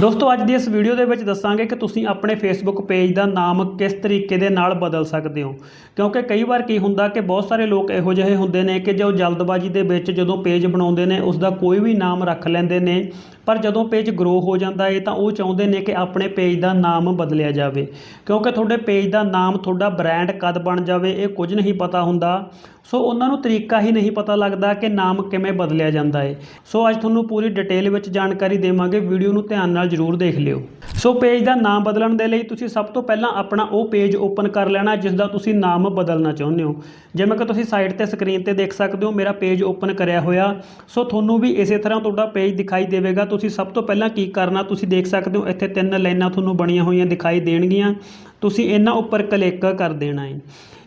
ਦੋਸਤੋ, ਅੱਜ ਦੀ ਇਸ ਵੀਡੀਓ ਦੇ ਵਿੱਚ ਦੱਸਾਂਗੇ ਕਿ ਤੁਸੀਂ ਆਪਣੇ ਫੇਸਬੁੱਕ ਪੇਜ ਦਾ ਨਾਮ ਕਿਸ ਤਰੀਕੇ ਦੇ ਨਾਲ ਬਦਲ ਸਕਦੇ ਹੋ। ਕਿਉਂਕਿ ਕਈ ਵਾਰ ਕੀ ਹੁੰਦਾ ਕਿ ਬਹੁਤ ਸਾਰੇ ਲੋਕ ਇਹੋ ਜਿਹੇ ਹੁੰਦੇ ਨੇ ਕਿ ਜੋ ਜਲਦਬਾਜ਼ੀ ਦੇ ਵਿੱਚ ਜਦੋਂ ਪੇਜ ਬਣਾਉਂਦੇ ਨੇ ਉਸ ਦਾ ਕੋਈ ਵੀ ਨਾਮ ਰੱਖ ਲੈਂਦੇ ਨੇ ਪਰ ਜਦੋਂ ਪੇਜ ਗਰੋ ਹੋ ਜਾਂਦਾ ਹੈ ਤਾਂ ਉਹ ਚਾਹੁੰਦੇ ਨੇ ਕਿ ਆਪਣੇ ਪੇਜ ਦਾ ਨਾਮ ਬਦਲਿਆ ਜਾਵੇ। ਕਿਉਂਕਿ ਤੁਹਾਡੇ ਪੇਜ ਦਾ ਨਾਮ, ਤੁਹਾਡਾ ਬ੍ਰਾਂਡ ਕਦ ਬਣ ਜਾਵੇ, ਇਹ ਕੁਝ ਨਹੀਂ ਪਤਾ ਹੁੰਦਾ। ਸੋ ਉਹਨਾਂ ਨੂੰ ਤਰੀਕਾ ਹੀ ਨਹੀਂ ਪਤਾ ਲੱਗਦਾ ਕਿ ਨਾਮ ਕਿਵੇਂ ਬਦਲਿਆ ਜਾਂਦਾ ਹੈ ਸੋ ਅੱਜ ਤੁਹਾਨੂੰ ਪੂਰੀ ਡਿਟੇਲ ਵਿੱਚ ਜਾਣਕਾਰੀ ਦੇਵਾਂਗੇ। ਵੀਡੀਓ ਨੂੰ ਧਿਆਨ ਨਾਲ ਜ਼ਰੂਰ ਦੇਖ ਲਿਓ। ਸੋ ਪੇਜ ਦਾ ਨਾਮ ਬਦਲਣ ਦੇ ਲਈ ਤੁਸੀਂ ਸਭ ਤੋਂ ਪਹਿਲਾਂ ਆਪਣਾ ਉਹ ਪੇਜ ਓਪਨ ਕਰ ਲੈਣਾ, ਜਿਸ ਦਾ ਤੁਸੀਂ ਨਾਮ ਬਦਲਣਾ ਚਾਹੁੰਦੇ ਹੋ। ਜਿਵੇਂ ਕਿ ਤੁਸੀਂ ਸਾਈਡ ਤੇ ਸਕਰੀਨ ਤੇ ਦੇਖ ਸਕਦੇ ਹੋ, ਮੇਰਾ ਪੇਜ ਓਪਨ ਕਰਿਆ ਹੋਇਆ। ਸੋ ਤੁਹਾਨੂੰ ਵੀ ਇਸੇ ਤਰ੍ਹਾਂ ਤੁਹਾਡਾ ਪੇਜ ਦਿਖਾਈ ਦੇਵੇਗਾ। ਤੁਸੀਂ ਸਭ ਤੋਂ ਪਹਿਲਾਂ ਕੀ ਕਰਨਾ, ਤੁਸੀਂ ਦੇਖ ਸਕਦੇ ਹੋ ਇੱਥੇ ਤਿੰਨ ਲਾਈਨਾਂ ਤੁਹਾਨੂੰ ਬਣੀਆਂ ਹੋਈਆਂ ਦਿਖਾਈ ਦੇਣਗੀਆਂ। ਤੁਸੀਂ ਇਹਨਾਂ ਉੱਪਰ ਕਲਿੱਕ ਕਰ ਦੇਣਾ ਹੈ।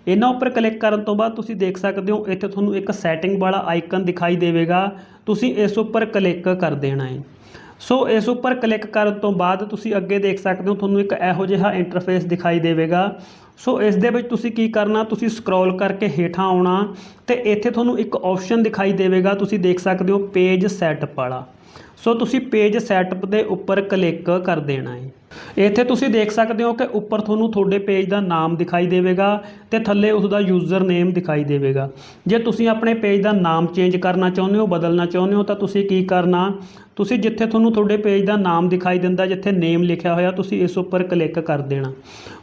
ਇਹਨਾਂ ਉੱਪਰ ਕਲਿੱਕ ਕਰਨ ਤੋਂ ਬਾਅਦ ਤੁਸੀਂ ਦੇਖ ਸਕਦੇ ਹੋ ਇੱਥੇ ਤੁਹਾਨੂੰ ਇੱਕ ਸੈਟਿੰਗ ਵਾਲਾ ਆਈਕਨ ਦਿਖਾਈ ਦੇਵੇਗਾ। ਤੁਸੀਂ ਇਸ ਉੱਪਰ ਕਲਿੱਕ ਕਰ ਦੇਣਾ ਹੈ। ਸੋ ਇਸ ਉੱਪਰ ਕਲਿੱਕ ਕਰਨ ਤੋਂ ਬਾਅਦ ਤੁਸੀਂ ਅੱਗੇ ਦੇਖ ਸਕਦੇ ਹੋ ਤੁਹਾਨੂੰ ਇੱਕ ਇਹੋ ਜਿਹਾ ਇੰਟਰਫੇਸ ਦਿਖਾਈ ਦੇਵੇਗਾ। ਸੋ ਇਸ ਦੇ ਵਿੱਚ ਤੁਸੀਂ ਕੀ ਕਰਨਾ, ਤੁਸੀਂ ਸਕਰੋਲ ਕਰਕੇ ਹੇਠਾਂ ਆਉਣਾ ਤੇ ਇੱਥੇ ਤੁਹਾਨੂੰ ਇੱਕ ਆਪਸ਼ਨ ਦਿਖਾਈ ਦੇਵੇਗਾ। ਤੁਸੀਂ ਦੇਖ ਸਕਦੇ ਹੋ ਪੇਜ ਸੈਟਅਪ ਵਾਲਾ। ਸੋ ਤੁਸੀਂ ਪੇਜ ਸੈਟਅਪ ਦੇ ਉੱਪਰ ਕਲਿੱਕ ਕਰ ਦੇਣਾ ਹੈ। ਇੱਥੇ ਤੁਸੀਂ ਦੇਖ ਸਕਦੇ ਹੋ ਕਿ ਉੱਪਰ ਤੁਹਾਨੂੰ ਤੁਹਾਡੇ ਪੇਜ ਦਾ ਨਾਮ ਦਿਖਾਈ ਦੇਵੇਗਾ ਤੇ ਥੱਲੇ ਉਸ ਦਾ ਯੂਜ਼ਰ ਨੇਮ ਦਿਖਾਈ ਦੇਵੇਗਾ। ਜੇ ਤੁਸੀਂ ਆਪਣੇ ਪੇਜ ਦਾ ਨਾਮ ਚੇਂਜ ਕਰਨਾ ਚਾਹੁੰਦੇ ਹੋ, ਬਦਲਣਾ ਚਾਹੁੰਦੇ ਹੋ, ਤਾਂ ਤੁਸੀਂ ਕੀ ਕਰਨਾ? ਤੁਸੀਂ ਜਿੱਥੇ ਤੁਹਾਨੂੰ ਤੁਹਾਡੇ ਪੇਜ ਦਾ ਨਾਮ ਦਿਖਾਈ ਦਿੰਦਾ, ਜਿੱਥੇ ਨੇਮ ਲਿਖਿਆ ਹੋਇਆ, ਤੁਸੀਂ ਇਸ ਉੱਪਰ ਕਲਿੱਕ ਕਰ ਦੇਣਾ।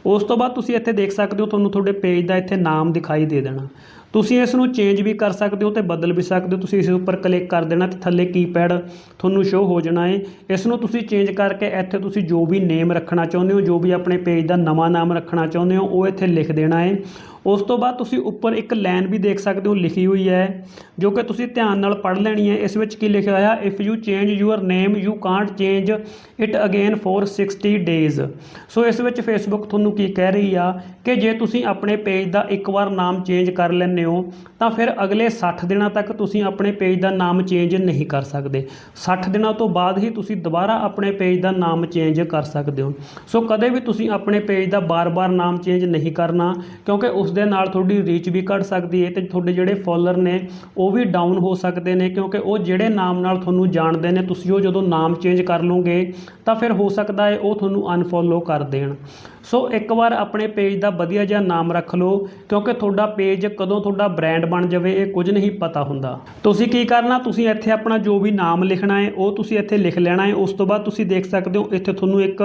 ਉਸ ਤੋਂ ਬਾਅਦ ਤੁਸੀਂ ਇੱਥੇ ਦੇਖ ਸਕਦੇ ਹੋ, ਤੁਹਾਨੂੰ ਤੁਹਾਡੇ ਪੇਜ ਦਾ ਇੱਥੇ ਨਾਮ ਦਿਖਾਈ ਦੇ ਦੇਣਾ। ਤੁਸੀਂ ਇਸ ਨੂੰ ਚੇਂਜ ਵੀ ਕਰ ਸਕਦੇ ਹੋ ਤੇ ਬਦਲ ਵੀ ਸਕਦੇ ਹੋ। ਤੁਸੀਂ ਇਸ ਉੱਪਰ ਕਲਿੱਕ ਕਰ ਦੇਣਾ ਤੇ ਥੱਲੇ ਕੀਪੈਡ ਤੁਹਾਨੂੰ ਸ਼ੋ ਹੋ ਜਾਣਾ ਹੈ ਇਸ ਨੂੰ ਤੁਸੀਂ ਚੇਂਜ ਕਰਕੇ ਇੱਥੇ ਤੁਸੀਂ ਜੋ ਵੀ ਨੇਮ ਰੱਖਣਾ ਚਾਹੁੰਦੇ ਹੋ, ਜੋ ਵੀ ਆਪਣੇ ਪੇਜ ਦਾ ਨਵਾਂ ਨਾਮ ਰੱਖਣਾ ਚਾਹੁੰਦੇ ਹੋ, ਉਹ ਇੱਥੇ ਲਿਖ ਦੇਣਾ ਹੈ ਉਸ ਤੋਂ ਬਾਅਦ ਤੁਸੀਂ ਉੱਪਰ ਇੱਕ ਲਾਈਨ ਵੀ ਦੇਖ ਸਕਦੇ ਹੋ ਲਿਖੀ ਹੋਈ ਹੈ, ਜੋ ਕਿ ਤੁਸੀਂ ਧਿਆਨ ਨਾਲ ਪੜ੍ਹ ਲੈਣੀ ਹੈ। ਇਸ ਵਿੱਚ ਕੀ ਲਿਖਿਆ ਹੋਇਆ if you change your name you can't change it again for 60 days so ਇਸ ਵਿੱਚ ਫੇਸਬੁੱਕ ਤੁਹਾਨੂੰ ਕੀ ਕਹਿ ਰਹੀ ਆ ਕਿ ਜੇ ਤੁਸੀਂ ਆਪਣੇ ਪੇਜ ਦਾ ਇੱਕ ਵਾਰ ਨਾਮ ਚੇਂਜ ਕਰ ਲੈਂਦੇ ਹੋ, ਤਾਂ ਫਿਰ ਅਗਲੇ 60 ਦਿਨਾਂ ਤੱਕ ਤੁਸੀਂ ਆਪਣੇ ਪੇਜ ਦਾ ਨਾਮ ਚੇਂਜ ਨਹੀਂ ਕਰ ਸਕਦੇ। 60 ਦਿਨਾਂ ਤੋਂ ਬਾਅਦ ਹੀ ਤੁਸੀਂ ਦੁਬਾਰਾ ਆਪਣੇ ਪੇਜ ਦਾ ਨਾਮ ਚੇਂਜ ਕਰ ਸਕਦੇ ਹੋ। ਸੋ ਕਦੇ ਵੀ ਤੁਸੀਂ ਆਪਣੇ ਪੇਜ ਦਾ ਬਾਰ-ਬਾਰ ਨਾਮ ਚੇਂਜ ਨਹੀਂ ਕਰਨਾ, ਕਿਉਂਕਿ ਉਸ ਦੇ ਨਾਲ ਤੁਹਾਡੀ ਰੀਚ ਵੀ ਘਟ ਸਕਦੀ ਹੈ ਤੇ ਤੁਹਾਡੇ ਜਿਹੜੇ ਫੋਲੋਅਰ ਨੇ, ਉਹ ਵੀ ਡਾਊਨ ਹੋ ਸਕਦੇ ਨੇ ਕਿਉਂਕਿ ਉਹ ਜਿਹੜੇ ਨਾਮ ਨਾਲ ਤੁਹਾਨੂੰ ਜਾਣਦੇ ਨੇ, ਤੁਸੀਂ ਉਹ ਜਦੋਂ ਨਾਮ ਚੇਂਜ ਕਰ ਲਓਗੇ ਤਾਂ ਫਿਰ ਹੋ ਸਕਦਾ ਹੈ ਉਹ ਤੁਹਾਨੂੰ ਅਨਫੋਲੋ ਕਰ ਦੇਣ। ਸੋ ਇੱਕ ਵਾਰ ਆਪਣੇ ਪੇਜ ਦਾ ਵਧੀਆ ਜਿਹਾ ਨਾਮ ਰੱਖ ਲਓ, ਕਿਉਂਕਿ ਤੁਹਾਡਾ ਪੇਜ ਕਦੋਂ ਤੁਹਾਡਾ ਬ੍ਰਾਂਡ ਬਣ ਜਾਵੇ, ਇਹ ਕੁਝ ਨਹੀਂ ਪਤਾ ਹੁੰਦਾ। ਤੁਸੀਂ ਕੀ ਕਰਨਾ? ਤੁਸੀਂ ਇੱਥੇ ਆਪਣਾ ਜੋ ਵੀ ਨਾਮ ਲਿਖਣਾ ਹੈ, ਉਹ ਤੁਸੀਂ ਇੱਥੇ ਲਿਖ ਲੈਣਾ ਹੈ। ਉਸ ਤੋਂ ਬਾਅਦ ਤੁਸੀਂ ਦੇਖ ਸਕਦੇ ਹੋ, ਇੱਥੇ ਤੁਹਾਨੂੰ ਇੱਕ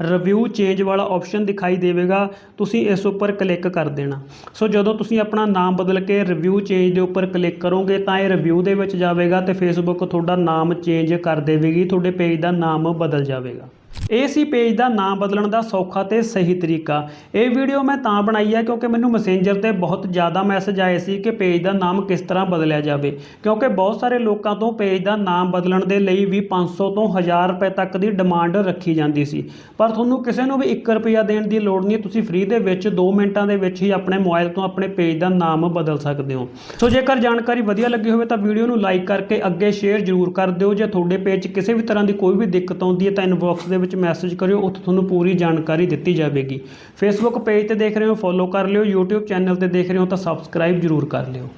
ਰਿਵਿਊ ਚੇਂਜ ਵਾਲਾ ਆਪਸ਼ਨ ਦਿਖਾਈ ਦੇਵੇਗਾ। ਤੁਸੀਂ ਇਸ ਉੱਪਰ ਕਲਿੱਕ ਕਰ ਦੇਣਾ। ਸੋ ਜਦੋਂ ਤੁਸੀਂ ਆਪਣਾ ਨਾਮ ਬਦਲ ਕੇ ਰਿਵਿਊ ਚੇਂਜ ਦੇ ਉੱਪਰ ਕਲਿੱਕ ਕਰੋਗੇ, ਤਾਂ ਇਹ ਰਿਵਿਊ ਦੇ ਵਿੱਚ ਜਾਵੇਗਾ ਤੇ ਫੇਸਬੁੱਕ ਤੁਹਾਡਾ ਨਾਮ ਚੇਂਜ ਕਰ ਦੇਵੇਗੀ, ਤੁਹਾਡੇ ਪੇਜ ਦਾ ਨਾਮ ਬਦਲ ਜਾਵੇਗਾ। ਇਹ ਸੀ ਪੇਜ ਦਾ ਨਾਮ ਬਦਲਣ ਦਾ ਸੌਖਾ ਤੇ ਸਹੀ ਤਰੀਕਾ। ਇਹ ਵੀਡੀਓ ਮੈਂ ਤਾਂ ਬਣਾਈ ਹੈ ਕਿਉਂਕਿ ਮੈਨੂੰ ਮੈਸੇਂਜਰ ਤੇ ਬਹੁਤ ਜ਼ਿਆਦਾ ਮੈਸੇਜ ਆਏ ਸੀ ਕਿ ਪੇਜ ਦਾ ਨਾਮ ਕਿਸ ਤਰ੍ਹਾਂ ਬਦਲਿਆ ਜਾਵੇ। ਕਿਉਂਕਿ ਬਹੁਤ ਸਾਰੇ ਲੋਕਾਂ ਤੋਂ ਪੇਜ ਦਾ ਨਾਮ ਬਦਲਣ ਦੇ ਲਈ ਵੀ 500 ਤੋਂ 1000 ਰੁਪਏ ਤੱਕ ਦੀ ਡਿਮਾਂਡ ਰੱਖੀ ਜਾਂਦੀ ਸੀ। ਪਰ ਤੁਹਾਨੂੰ ਕਿਸੇ ਨੂੰ ਵੀ 1 ਰੁਪਿਆ ਦੇਣ ਦੀ ਲੋੜ ਨਹੀਂ, ਤੁਸੀਂ ਫ੍ਰੀ ਦੇ ਵਿੱਚ 2 ਮਿੰਟਾਂ ਦੇ ਵਿੱਚ ਹੀ ਆਪਣੇ ਮੋਬਾਈਲ ਤੋਂ ਆਪਣੇ ਪੇਜ ਦਾ ਨਾਮ ਬਦਲ ਸਕਦੇ ਹੋ। ਸੋ ਜੇਕਰ ਜਾਣਕਾਰੀ ਵਧੀਆ ਲੱਗੀ ਹੋਵੇ ਤਾਂ ਵੀਡੀਓ ਨੂੰ ਲਾਈਕ ਕਰਕੇ ਅੱਗੇ ਸ਼ੇਅਰ ਜ਼ਰੂਰ ਕਰ ਦਿਓ। ਜੇ ਤੁਹਾਡੇ ਪੇਜ 'ਚ ਕਿਸੇ ਵੀ ਤਰ੍ਹਾਂ ਦੀ ਕੋਈ ਵੀ ਦਿੱਕਤ ਆਉਂਦੀ ਹੈ ਤਾਂ ਇਨਬਾਕਸ ਦੇ ਵਿੱਚ ਮੈਸੇਜ ਕਰਿਓ, ਉੱਥੇ ਤੁਹਾਨੂੰ ਪੂਰੀ ਜਾਣਕਾਰੀ ਦਿੱਤੀ ਜਾਵੇਗੀ। ਫੇਸਬੁੱਕ ਪੇਜ ਤੇ ਦੇਖ ਰਹੇ ਹੋ ਫੋਲੋ ਕਰ ਲਿਓ, YouTube ਚੈਨਲ ਤੇ ਦੇਖ ਰਹੇ ਹੋ ਤਾਂ ਸਬਸਕ੍ਰਾਈਬ ਜ਼ਰੂਰ ਕਰ ਲਿਓ।